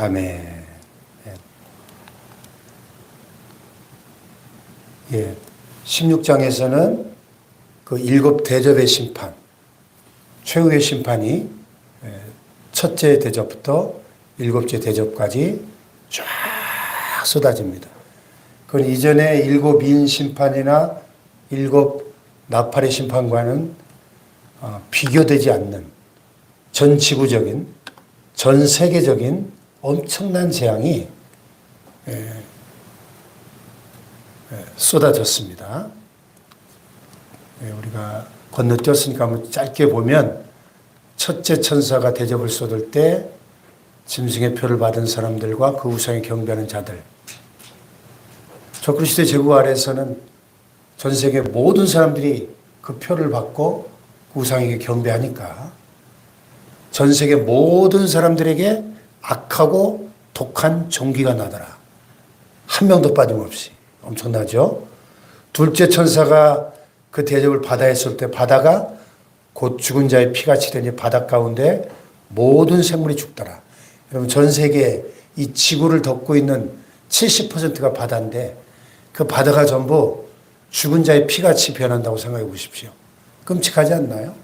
아멘. 예. 예. 16장에서는 그 일곱 대접의 심판, 최후의 심판이 예, 첫째 대접부터 일곱째 대접까지 쫙 쏟아집니다. 그건 이전에 일곱 인 심판이나 일곱 나팔의 심판과는 어, 비교되지 않는 전 지구적인, 전 세계적인 엄청난 재앙이 예, 예, 쏟아졌습니다. 예, 우리가 건너뛰었으니까 한번 짧게 보면 첫째 천사가 대접을 쏟을 때 짐승의 표를 받은 사람들과 그 우상에 경배하는 자들. 저 그리스도의 제국 아래에서는 전 세계 모든 사람들이 그 표를 받고 그 우상에게 경배하니까 전 세계 모든 사람들에게 악하고 독한 종기가 나더라. 한 명도 빠짐없이. 엄청나죠? 둘째 천사가 그 대접을 바다에 쏠때 바다가 곧 죽은 자의 피같이 되니 바다 가운데 모든 생물이 죽더라. 여러분 전 세계 이 지구를 덮고 있는 70%가 바다인데 그 바다가 전부 죽은 자의 피같이 변한다고 생각해 보십시오. 끔찍하지 않나요?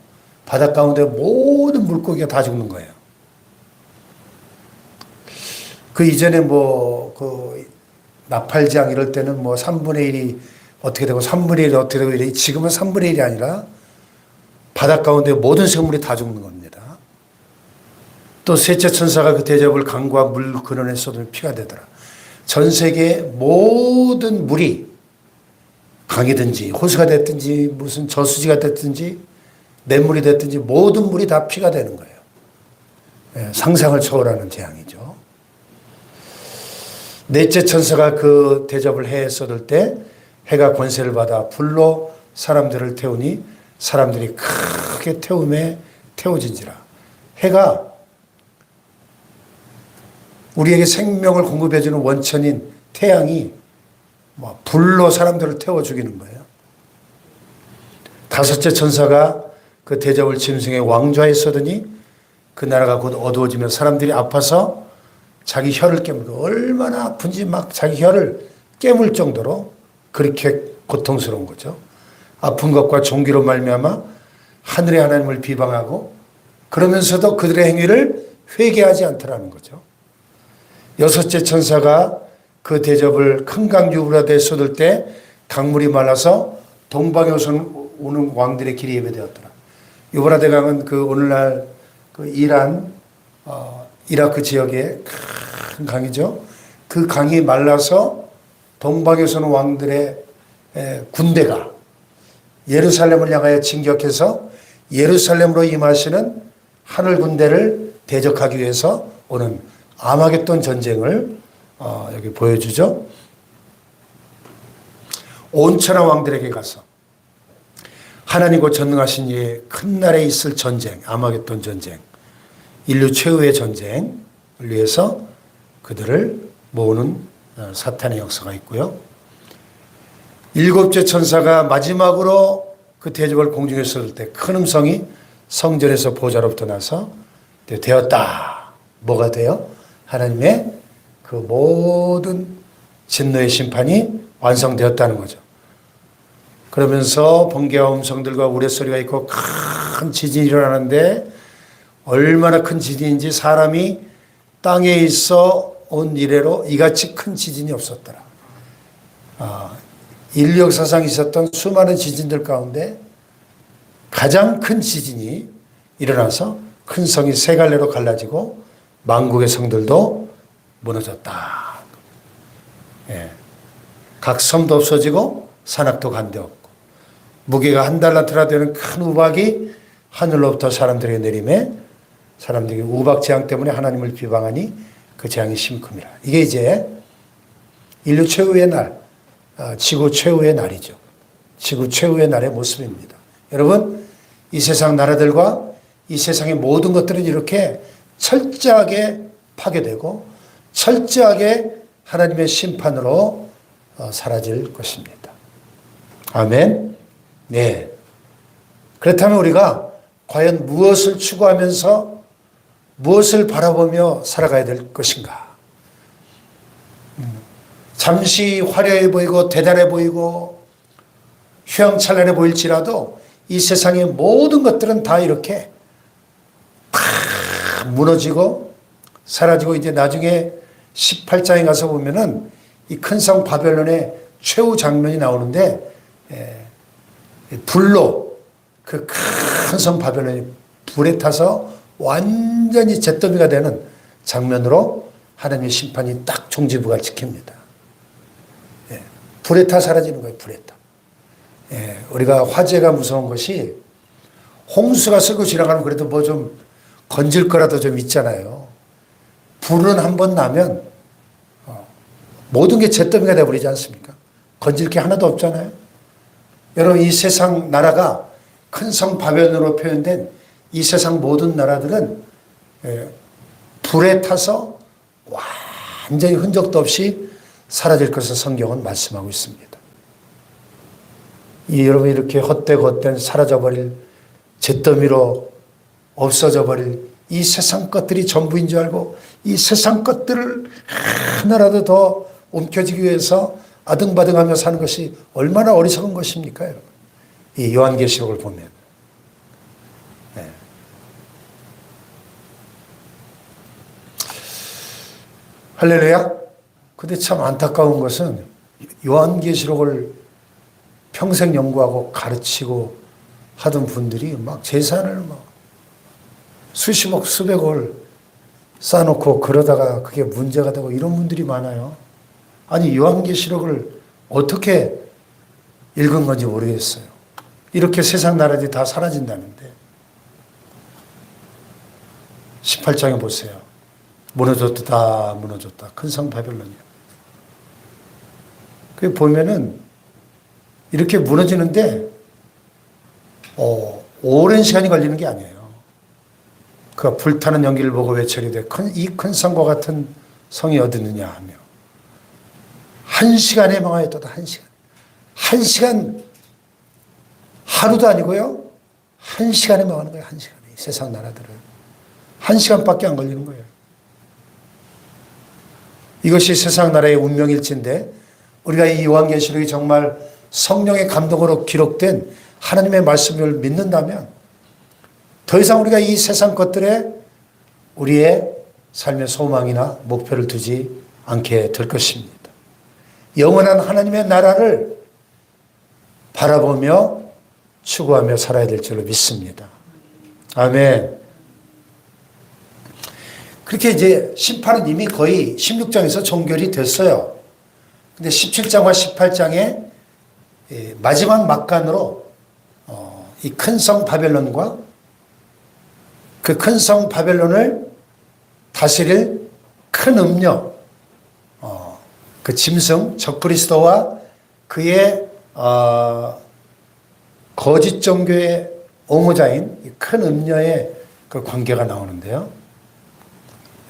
바다 가운데 모든 물고기가 다 죽는 거예요. 그 이전에 뭐, 그, 나팔장 이럴 때는 뭐 3분의 1이 어떻게 되고 3분의 1이 어떻게 되고 이래. 지금은 3분의 1이 아니라 바다 가운데 모든 생물이 다 죽는 겁니다. 또 셋째 천사가 그 대접을 강과 물 근원에 쏟으면 피가 되더라. 전 세계 모든 물이 강이든지 호수가 됐든지 무슨 저수지가 됐든지 냇물이 됐든지 모든 물이 다 피가 되는 거예요. 예, 상상을 초월하는 재앙이죠. 넷째 천사가 그 대접을 해에 쏟을 때 해가 권세를 받아 불로 사람들을 태우니 사람들이 크게 태움에 태워진지라. 해가 우리에게 생명을 공급해주는 원천인 태양이 뭐 불로 사람들을 태워 죽이는 거예요. 다섯째 천사가 그 대접을 짐승의 왕좌에 서더니 그 나라가 곧 어두워지며 사람들이 아파서 자기 혀를 깨물고 얼마나 아픈지 막 자기 혀를 깨물 정도로 그렇게 고통스러운 거죠. 아픈 것과 종기로 말미암아 하늘의 하나님을 비방하고 그러면서도 그들의 행위를 회개하지 않더라는 거죠. 여섯째 천사가 그 대접을 큰 강 유브라데에 쏟을 때 강물이 말라서 동방에서 오는 왕들의 길이 예배되었더라. 유브라데 강은 그 오늘날 그 이란 어, 이라크 지역의 큰 강이죠. 그 강이 말라서 동방에서는 왕들의 에, 군대가 예루살렘을 향하여 진격해서 예루살렘으로 임하시는 하늘 군대를 대적하기 위해서 오는 아마겟돈 전쟁을 어, 여기 보여주죠. 온천하 왕들에게 가서 하나님과 전능하신 이의 큰 날에 있을 전쟁, 아마겟돈 전쟁, 인류 최후의 전쟁을 위해서 그들을 모으는 어, 사탄의 역사가 있고요. 일곱째 천사가 마지막으로 그 대접을 공중에 쏟을 때큰 음성이 성전에서 보좌로부터 나서 되었다. 뭐가 돼요? 하나님의 그 모든 진노의 심판이 완성되었다는 거죠. 그러면서 번개와 음성들과 우레소리가 있고 큰 지진이 일어나는데 얼마나 큰 지진인지 사람이 땅에 있어 온 이래로 이같이 큰 지진이 없었더라. 아, 인류 역사상 있었던 수많은 지진들 가운데 가장 큰 지진이 일어나서 큰 성이 세 갈래로 갈라지고 만국의 성들도 무너졌다. 예. 각 섬도 없어지고 산악도 간데 없고 무게가 한 달란트나 되는 큰 우박이 하늘로부터 사람들에게 내림에 사람들이 우박 재앙 때문에 하나님을 비방하니 그 재앙이 심큼이라. 이게 이제 인류 최후의 날, 아, 지구 최후의 날이죠. 지구 최후의 날의 모습입니다. 여러분, 이 세상 나라들과 이 세상의 모든 것들은 이렇게 철저하게 파괴되고 철저하게 하나님의 심판으로 어, 사라질 것입니다. 아멘. 네. 그렇다면 우리가 과연 무엇을 추구하면서 무엇을 바라보며 살아가야 될 것인가? 음, 잠시 화려해 보이고 대단해 보이고 휘황찬란해 보일지라도 이 세상의 모든 것들은 다 이렇게 다 무너지고 사라지고 이제 나중에 18장에 가서 보면은 이 큰 성 바벨론의 최후 장면이 나오는데 에, 불로 그 큰 성 바벨론이 불에 타서 완전히 잿더미가 되는 장면으로 하나님의 심판이 딱 종지부가 지킵니다. 예, 불에 타 사라지는 거예요. 불에 타. 예, 우리가 화재가 무서운 것이 홍수가 쓸고 지나가면 그래도 뭐 좀 건질 거라도 좀 있잖아요. 불은 한 번 나면 어, 모든 게 잿더미가 돼버리지 않습니까? 건질 게 하나도 없잖아요. 여러분 이 세상 나라가 큰 성 바벨론으로 표현된 이 세상 모든 나라들은 예, 불에 타서 완전히 흔적도 없이 사라질 것을 성경은 말씀하고 있습니다. 이 여러분 이렇게 헛되고 헛된 사라져버릴 잿더미로 없어져 버릴 이 세상 것들이 전부인 줄 알고 이 세상 것들을 하나라도 더 옮겨지기 위해서 아등바등하며 사는 것이 얼마나 어리석은 것입니까, 여러분? 이 요한계시록을 보면. 네. 할렐루야. 근데 참 안타까운 것은 요한계시록을 평생 연구하고 가르치고 하던 분들이 막 재산을 막 수십억, 수백억을 쌓아놓고 그러다가 그게 문제가 되고 이런 분들이 많아요. 아니, 요한계시록을 어떻게 읽은 건지 모르겠어요. 이렇게 세상 나라들이 다 사라진다는데. 18장에 보세요. 무너졌다, 다 무너졌다. 큰 성 바벨론이요. 그 보면은 이렇게 무너지는데, 어, 오랜 시간이 걸리는 게 아니에요. 그 불타는 연기를 보고 외쳐리되 이큰 성과 같은 성이 어디느냐 하며. 한 시간에 망하였다 한 시간. 한 시간 하루도 아니고요. 한 시간에 망하는 거예요 한 시간에. 세상 나라들은. 한 시간밖에 안 걸리는 거예요 이것이 세상 나라의 운명일진데 우리가 이 요한계시록이 정말 성령의 감동으로 기록된 하나님의 말씀을 믿는다면 더 이상 우리가 이 세상 것들에 우리의 삶의 소망이나 목표를 두지 않게 될 것입니다. 영원한 하나님의 나라를 바라보며 추구하며 살아야 될 줄로 믿습니다. 아멘. 그렇게 이제 심판은 이미 거의 16장에서 종결이 됐어요. 근데 17장과 18장에 마지막 막간으로 어, 이큰 성 바벨론과 그 큰 성 바벨론을 다스릴 큰 음녀, 어, 그 짐승 적그리스도와 그의 어, 거짓 종교의 옹호자인 큰 음녀의 그 관계가 나오는데요.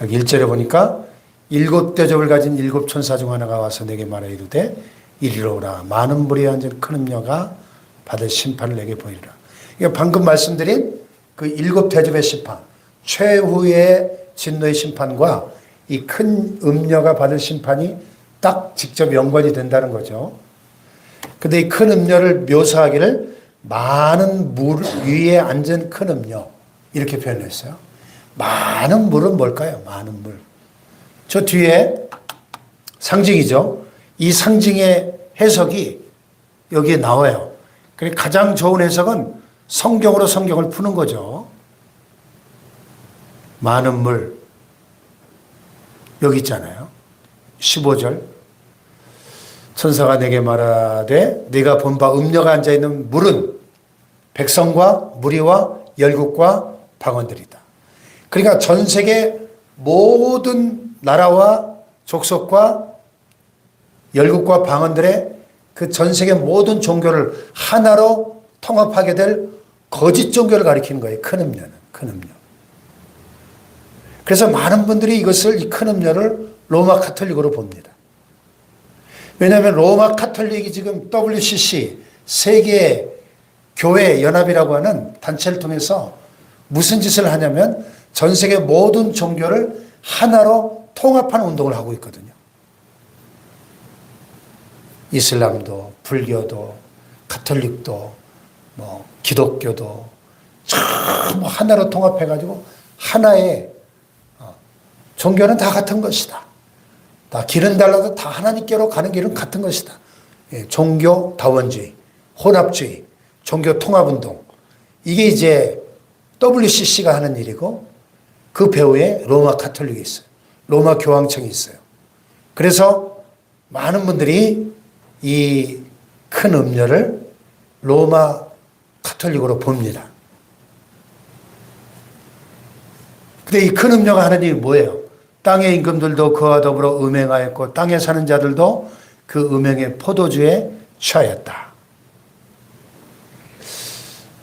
여기 1절에 보니까 일곱 대접을 가진 일곱 천사 중 하나가 와서 내게 말하 이르되 이리로 오라 많은 불에 앉은 큰 음녀가 받을 심판을 내게 보이리라. 이게 방금 말씀드린 그 일곱 대접의 심판, 최후의 진노의 심판과 이 큰 음녀가 받을 심판이 딱 직접 연관이 된다는 거죠. 근데 이 큰 음녀를 묘사하기를 많은 물 위에 앉은 큰 음녀 이렇게 표현했어요. 많은 물은 뭘까요? 많은 물. 저 뒤에 상징이죠. 이 상징의 해석이 여기에 나와요. 그래 가장 좋은 해석은 성경으로 성경을 푸는 거죠. 많은 물. 여기 있잖아요. 15절. 천사가 내게 말하되 내가 본 바 음녀가 앉아 있는 물은 백성과 무리와 열국과 방언들이다. 그러니까 전 세계 모든 나라와 족속과 열국과 방언들의 그 전 세계 모든 종교를 하나로 통합하게 될 거짓 종교를 가리키는 거예요. 큰 음녀는. 큰 음녀. 그래서 많은 분들이 이것을 이 큰 음녀를 로마 카톨릭으로 봅니다. 왜냐하면 로마 카톨릭이 지금 WCC 세계 교회 연합이라고 하는 단체를 통해서 무슨 짓을 하냐면 전 세계 모든 종교를 하나로 통합하는 운동을 하고 있거든요. 이슬람도, 불교도, 가톨릭도, 뭐 기독교도 전부 하나로 통합해가지고 하나의 어, 종교는 다 같은 것이다. 다 길은 달라도 다 하나님께로 가는 길은 같은 것이다. 예, 종교 다원주의, 혼합주의, 종교 통합운동. 이게 이제 WCC가 하는 일이고 그 배후에 로마 카톨릭이 있어요. 로마 교황청이 있어요. 그래서 많은 분들이 이 큰 음료를 로마 카톨릭으로 봅니다. 근데 이 큰 음료가 하는 일이 뭐예요? 땅의 임금들도 그와 더불어 음행하였고 땅에 사는 자들도 그 음행의 포도주에 취하였다.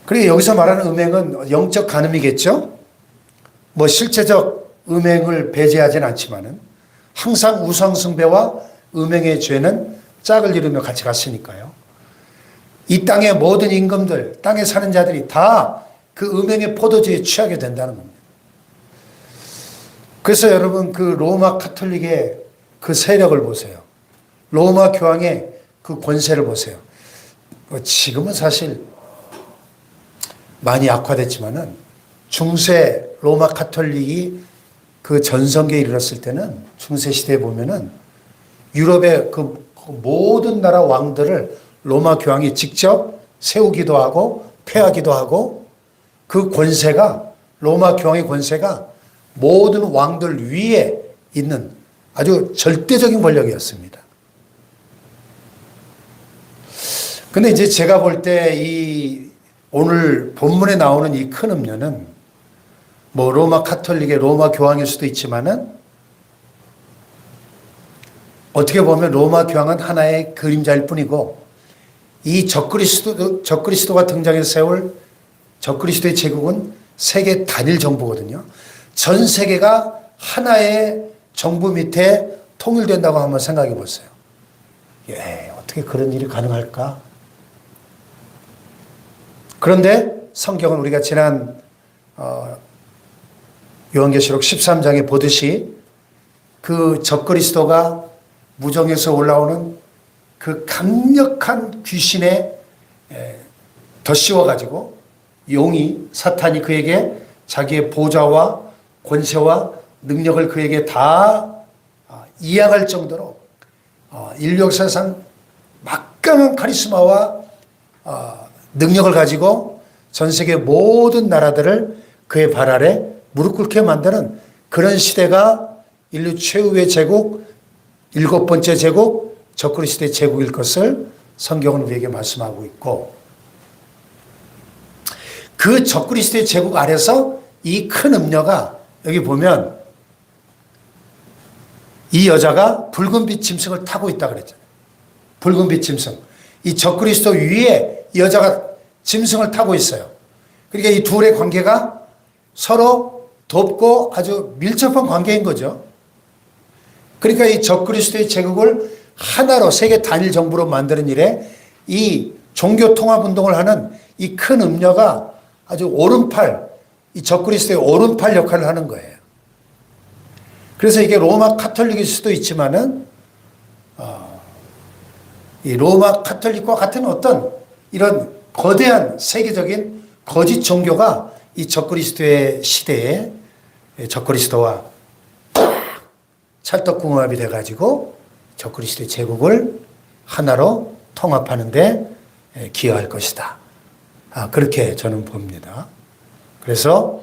그리고 여기서 말하는 음행은 영적 간음이겠죠? 뭐 실제적 음행을 배제하진 않지만은 항상 우상숭배와 음행의 죄는 짝을 이루며 같이 갔으니까요. 이 땅의 모든 임금들, 땅에 사는 자들이 다 그 음행의 포도주에 취하게 된다는 겁니다. 그래서 여러분 그 로마 카톨릭의 그 세력을 보세요. 로마 교황의 그 권세를 보세요. 뭐 지금은 사실 많이 악화됐지만은 중세 로마 카톨릭이 그 전성기에 이르렀을 때는 중세 시대에 보면은 유럽의 그 모든 나라 왕들을 로마 교황이 직접 세우기도 하고 폐하기도 하고 그 권세가 로마 교황의 권세가 모든 왕들 위에 있는 아주 절대적인 권력이었습니다. 근데 이제 제가 볼 때 이 오늘 본문에 나오는 이 큰 음료는 뭐 로마 카톨릭의 로마 교황일 수도 있지만은 어떻게 보면 로마 교황은 하나의 그림자일 뿐이고 이 적그리스도 적그리스도가 등장해서 세울 적그리스도의 제국은 세계 단일 정부거든요. 전 세계가 하나의 정부 밑에 통일된다고 한번 생각해 보세요. 예, 어떻게 그런 일이 가능할까? 그런데 성경은 우리가 지난 어, 요한계시록 13장에 보듯이 그 적그리스도가 무정에서 올라오는 그 강력한 귀신에 더 씌워가지고 용이 사탄이 그에게 자기의 보좌와 권세와 능력을 그에게 다 아, 이양할 정도로 어, 인류 역사상 막강한 카리스마와 어, 능력을 가지고 전 세계 모든 나라들을 그의 발 아래 무릎 꿇게 만드는 그런 시대가 인류 최후의 제국, 일곱 번째 제국, 적그리스도의 제국일 것을 성경은 우리에게 말씀하고 있고 그 적그리스도의 제국 아래서 이 큰 음녀가 여기 보면 이 여자가 붉은빛 짐승을 타고 있다 그랬잖아요. 붉은빛 짐승. 이 적그리스도 위에 이 여자가 짐승을 타고 있어요. 그러니까 이 둘의 관계가 서로 돕고 아주 밀접한 관계인 거죠. 그러니까 이 적그리스도의 제국을 하나로 세계 단일 정부로 만드는 일에 이 종교 통합 운동을 하는 이 큰 음녀가 아주 오른팔, 이 적그리스도의 오른팔 역할을 하는 거예요. 그래서 이게 로마 카톨릭일 수도 있지만은, 어, 이 로마 카톨릭과 같은 어떤 이런 거대한 세계적인 거짓 종교가 이 적그리스도의 시대에 적그리스도와 찰떡궁합이 돼가지고 적그리스도의 제국을 하나로 통합하는데 기여할 것이다. 아, 그렇게 저는 봅니다. 그래서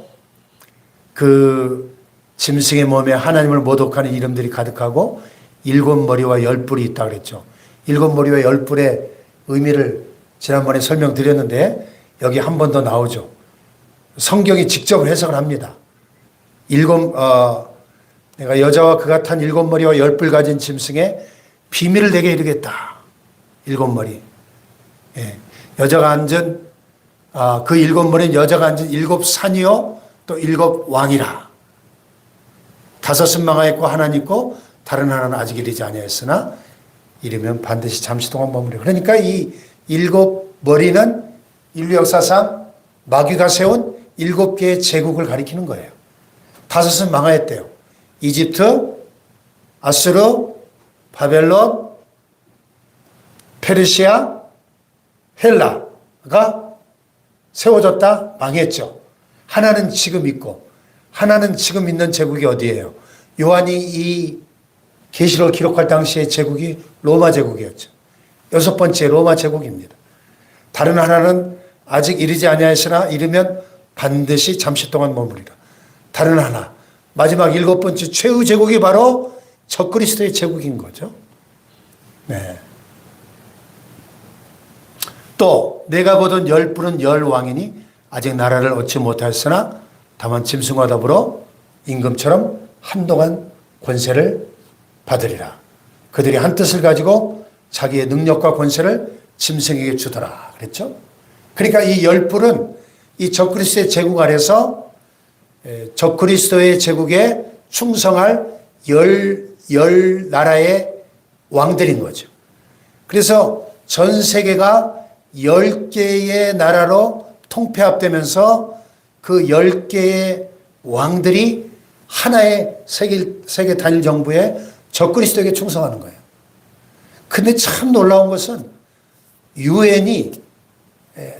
그 짐승의 몸에 하나님을 모독하는 이름들이 가득하고 일곱 머리와 열 뿔이 있다 그랬죠. 일곱 머리와 열 뿔의 의미를 지난번에 설명드렸는데 여기 한 번 더 나오죠. 성경이 직접 해석을 합니다. 일곱 어, 내가 여자와 그가 탄 일곱 머리와 열뿔 가진 짐승의 비밀을 내게 이르겠다. 일곱 머리. 예. 여자가 앉은 아, 그 일곱 머리는 여자가 앉은 일곱 산이요 또 일곱 왕이라. 다섯은 망하였고 하나는 있고 다른 하나는 아직 이르지 아니하였으나 이르면 반드시 잠시 동안 머무려. 그러니까 이 일곱 머리는 인류 역사상 마귀가 세운 일곱 개의 제국을 가리키는 거예요. 다섯은 망하였대요. 이집트, 아수르, 바벨론, 페르시아, 헬라가 세워졌다 망했죠. 하나는 지금 있고 하나는 지금 있는 제국이 어디예요? 요한이 이 계시록을 기록할 당시의 제국이 로마 제국이었죠. 여섯 번째 로마 제국입니다. 다른 하나는 아직 이르지 아니하시나 이르면 반드시 잠시 동안 머무리라. 다른 하나 마지막 일곱 번째 최후 제국이 바로 적그리스도의 제국인 거죠. 네. 또 내가 보던 열 뿔은 열 왕이니 아직 나라를 얻지 못하였으나 다만 짐승과 더불어 임금처럼 한동안 권세를 받으리라. 그들이 한 뜻을 가지고 자기의 능력과 권세를 짐승에게 주더라. 그랬죠? 그러니까 이 열 뿔은 이 적그리스도의 제국 아래서 에, 적그리스도의 제국에 충성할 열, 열 나라의 왕들인 거죠. 그래서 전 세계가 열 개의 나라로 통폐합되면서 그 열 개의 왕들이 하나의 세계, 세계 단일 정부에 적그리스도에게 충성하는 거예요. 근데 참 놀라운 것은 유엔이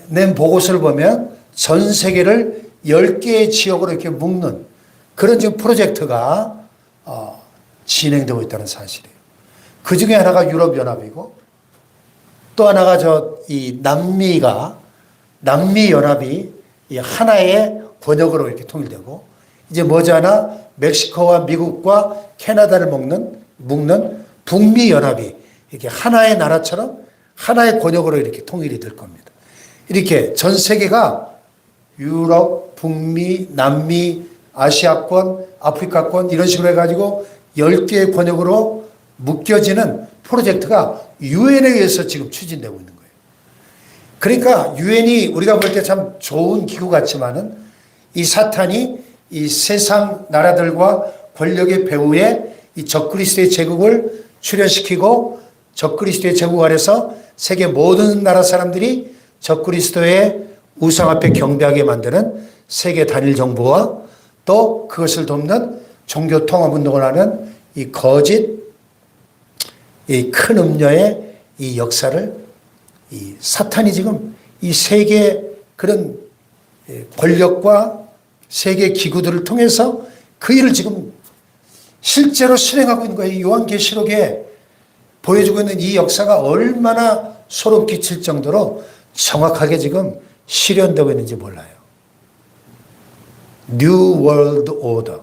낸 보고서를 보면 전 세계를 10개의 지역으로 이렇게 묶는 그런 지금 프로젝트가 어, 진행되고 있다는 사실이에요. 그 중에 하나가 유럽연합이고 또 하나가 저 이 남미가 남미연합이 이 하나의 권역으로 이렇게 통일되고 이제 머지않아 멕시코와 미국과 캐나다를 묶는 묶는 북미 연합이 이렇게 하나의 나라처럼 하나의 권역으로 이렇게 통일이 될 겁니다. 이렇게 전 세계가 유럽, 북미, 남미, 아시아권, 아프리카권 이런 식으로 해가지고 10개의 권역으로 묶여지는 프로젝트가 유엔에 의해서 지금 추진되고 있는 거예요. 그러니까 유엔이 우리가 볼 때 참 좋은 기구 같지만은 이 사탄이 이 세상 나라들과 권력의 배후에 이 적그리스도의 제국을 출현시키고 적그리스도의 제국 아래서 세계 모든 나라 사람들이 적그리스도의 우상 앞에 경배하게 만드는 세계 단일 정부와 또 그것을 돕는 종교 통합 운동을 하는 이 거짓 이 큰 음녀의 이 역사를 이 사탄이 지금 이 세계 그런 예, 권력과 세계 기구들을 통해서 그 일을 지금 실제로 실행하고 있는 거예요. 요한계시록에 보여주고 있는 이 역사가 얼마나 소름 끼칠 정도로 정확하게 지금 실현되고 있는지 몰라요. New World Order.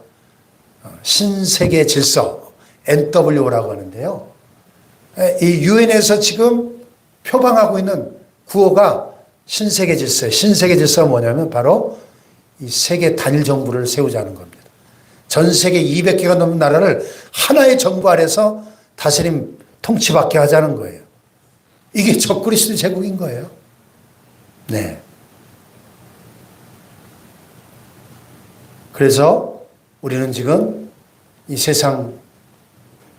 어, 신세계 질서. NWO라고 하는데요. 이 유엔에서 지금 표방하고 있는 구호가 신세계 질서. 신세계 질서가 뭐냐면 바로 이 세계 단일 정부를 세우자는 겁니다. 전 세계 200개가 넘는 나라를 하나의 정부 아래서 다스림 통치받게 하자는 거예요. 이게 적그리스도 제국인 거예요. 네. 그래서 우리는 지금 이 세상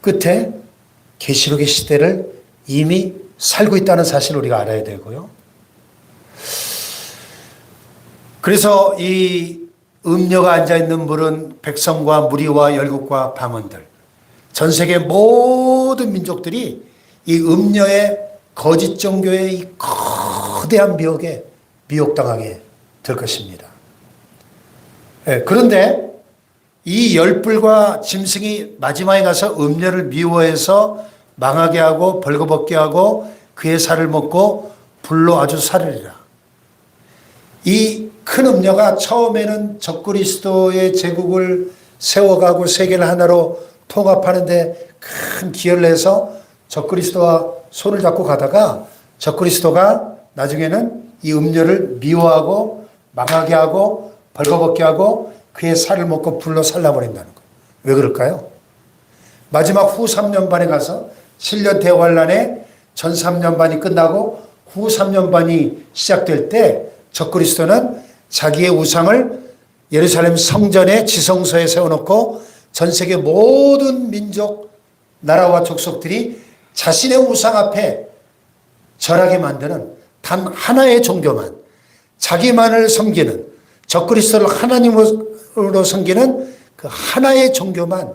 끝에 계시록의 시대를 이미 살고 있다는 사실을 우리가 알아야 되고요. 그래서 이 음녀가 앉아 있는 물은 백성과 무리와 열국과 방언들 전 세계 모든 민족들이 이 음녀의 거짓 종교의 이 거대한 미혹에 미혹당하게 될 것입니다. 예, 그런데 이 열불과 짐승이 마지막에 가서 음녀를 미워해서 망하게 하고 벌거벗게 하고 그의 살을 먹고 불로 아주 살으리라. 이 큰 음녀가 처음에는 적그리스도의 제국을 세워가고 세계를 하나로 통합하는데 큰 기여를 해서 적그리스도와 손을 잡고 가다가 적그리스도가 나중에는 이 음녀를 미워하고 망하게 하고 벌거벗게 하고 그의 살을 먹고 불로 살라버린다는 거예요. 왜 그럴까요? 마지막 후 3년 반에 가서 7년 대환란에 전 3년 반이 끝나고 후 3년 반이 시작될 때 적그리스도는 자기의 우상을 예루살렘 성전의 지성소에 세워놓고 전 세계 모든 민족, 나라와 족속들이 자신의 우상 앞에 절하게 만드는 단 하나의 종교만 자기만을 섬기는 적그리스도를 하나님으로 섬기는 그 하나의 종교만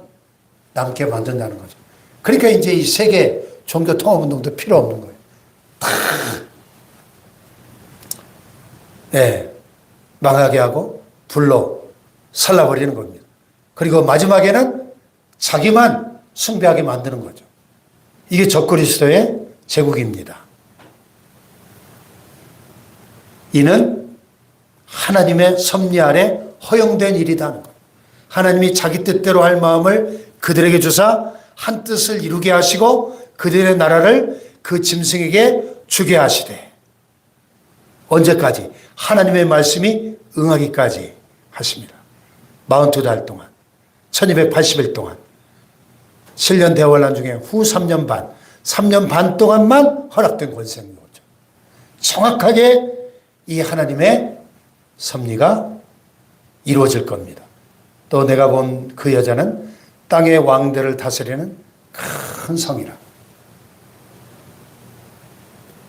남게 만든다는 거죠. 그러니까 이제 이 세계 종교 통합 운동도 필요 없는 거예요. 다 네, 망하게 하고 불로 살라버리는 겁니다. 그리고 마지막에는 자기만 숭배하게 만드는 거죠. 이게 적그리스도의 제국입니다. 이는 하나님의 섭리 아래 허용된 일이다는 것. 하나님이 자기 뜻대로 할 마음을 그들에게 주사 한 뜻을 이루게 하시고 그들의 나라를 그 짐승에게 주게 하시되 언제까지 하나님의 말씀이 응하기까지 하십니다. 42달 동안 1280일 동안 7년 대환란 중에 후 3년 반 3년 반 동안만 허락된 권세인 거죠. 정확하게 이 하나님의 섭리가 이루어질 겁니다. 또 내가 본 그 여자는 땅의 왕들을 다스리는 큰 성이라.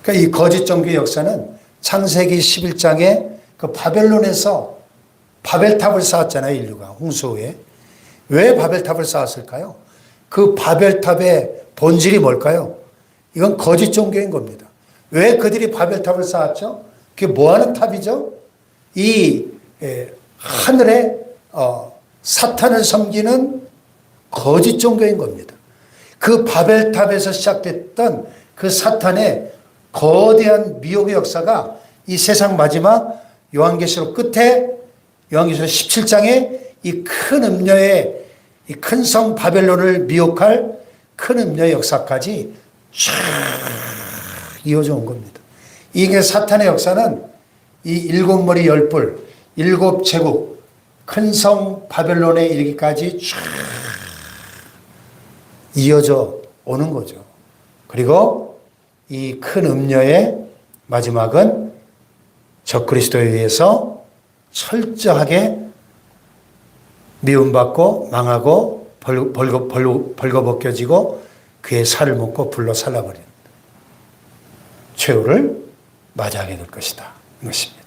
그러니까 이 거짓 종교 역사는 창세기 11장에 그 바벨론에서 바벨탑을 쌓았잖아요, 인류가 홍수 후에. 왜 바벨탑을 쌓았을까요? 그 바벨탑의 본질이 뭘까요? 이건 거짓 종교인 겁니다. 왜 그들이 바벨탑을 쌓았죠? 그게 뭐 하는 탑이죠? 이 에, 하늘에 어, 사탄을 섬기는 거짓 종교인 겁니다. 그 바벨탑에서 시작됐던 그 사탄의 거대한 미혹의 역사가 이 세상 마지막 요한계시록 끝에 요한계시록 17장에 이 큰 음녀의 이 큰 성 바벨론을 미혹할 큰 음녀의 역사까지 쫙 이어져 온 겁니다. 이게 사탄의 역사는 이 일곱 머리 열 뿔, 일곱 제국, 큰 성 바벨론에 이르기까지 쫙 이어져 오는 거죠. 그리고 이 큰 음녀의 마지막은 적그리스도에 의해서 철저하게 미움받고 망하고 벌, 벌거, 벌, 벌거벗겨지고 그의 살을 먹고 불로 살라버리는 최후를 맞이하게 될 것이다. 이것입니다.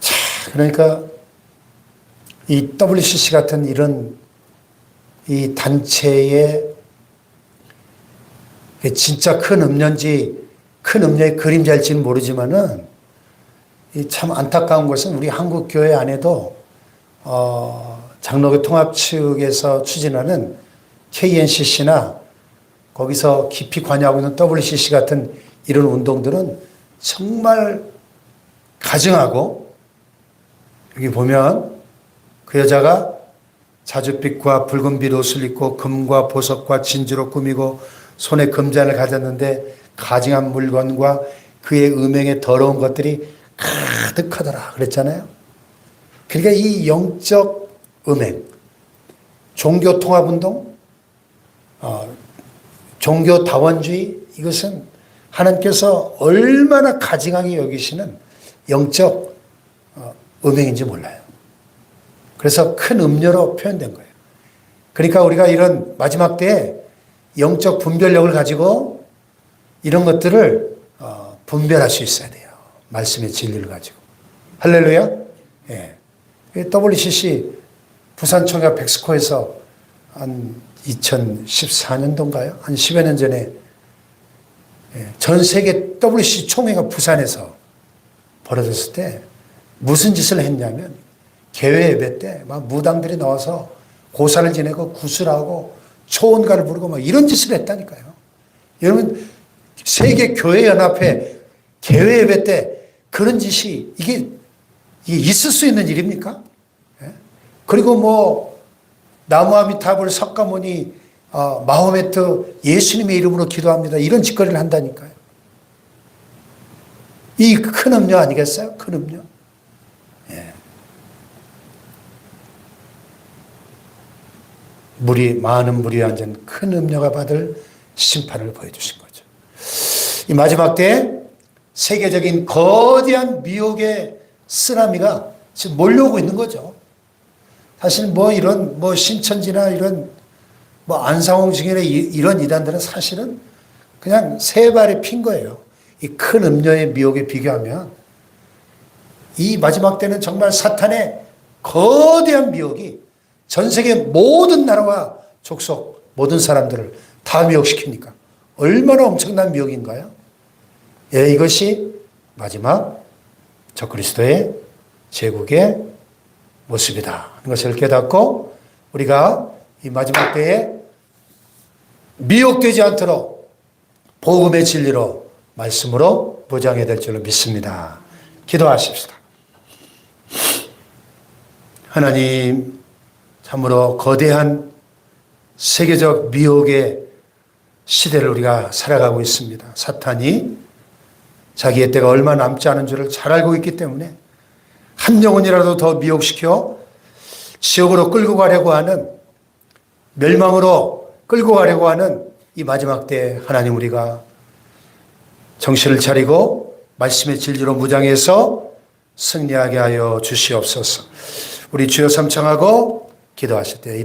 자, 그러니까 이 WCC 같은 이런 이 단체의 진짜 큰 음료인지 큰 음료의 그림자일지는 모르지만은 이참 안타까운 것은 우리 한국 교회 안에도 어, 장로교 통합 측에서 추진하는 KNCC나 거기서 깊이 관여하고 있는 WCC 같은 이런 운동들은 정말 가증하고 여기 보면 그 여자가 자줏빛과 붉은 빛 옷을 입고 금과 보석과 진주로 꾸미고 손에 금잔을 가졌는데 가증한 물건과 그의 음행에 더러운 것들이 가득하더라 그랬잖아요. 그러니까 이 영적 음행, 종교 통합 운동, 어, 종교 다원주의 이것은 하나님께서 얼마나 가증하게 여기시는 영적 어, 음행인지 몰라요. 그래서 큰 음료로 표현된 거예요. 그러니까 우리가 이런 마지막 때에 영적 분별력을 가지고 이런 것들을 어, 분별할 수 있어야 돼요. 말씀의 진리를 가지고. 할렐루야? 예. WCC 부산총회 백스코에서 한 2014년도인가요? 한 10여 년 전에 예, 전 세계 WCC 총회가 부산에서 벌어졌을 때 무슨 짓을 했냐면 개회 예배 때 막 무당들이 나와서 고사를 지내고 구슬하고 초원가를 부르고 막 이런 짓을 했다니까요. 여러분 세계 교회 연합회 개회 예배 때 그런 짓이 이게, 이게 있을 수 있는 일입니까? 예? 그리고 뭐 나무아미탑을 석가모니 어, 마호메트 예수님의 이름으로 기도합니다. 이런 짓거리를 한다니까요. 이 큰 음료 아니겠어요? 큰 음료. 예. 물이 많은 물이 앉은 큰 음료가 받을 심판을 보여주신 거죠. 이 마지막 때 세계적인 거대한 미혹의 쓰나미가 지금 몰려오고 있는 거죠. 사실 뭐 이런 뭐 신천지나 이런 뭐 안상홍 증인의 이런 이단들은 사실은 그냥 세 발에 핀 거예요. 이 큰 음료의 미혹에 비교하면 이 마지막 때는 정말 사탄의 거대한 미혹이 전 세계 모든 나라와 족속 모든 사람들을 다 미혹시키니까 얼마나 엄청난 미혹인가요? 예, 이것이 마지막 적그리스도의 제국의 모습이다. 하는 것을 깨닫고 우리가 이 마지막 때에 미혹되지 않도록 복음의 진리로 말씀으로 보장해야 될 줄로 믿습니다. 기도하십시다. 하나님 참으로 거대한 세계적 미혹의 시대를 우리가 살아가고 있습니다. 사탄이 자기의 때가 얼마 남지 않은 줄을 잘 알고 있기 때문에 한 영혼이라도 더 미혹시켜 지옥으로 끌고 가려고 하는 멸망으로 끌고 가려고 하는 이 마지막 때 하나님 우리가 정신을 차리고 말씀의 진리로 무장해서 승리하게 하여 주시옵소서. 우리 주여 삼창하고 기도하실 때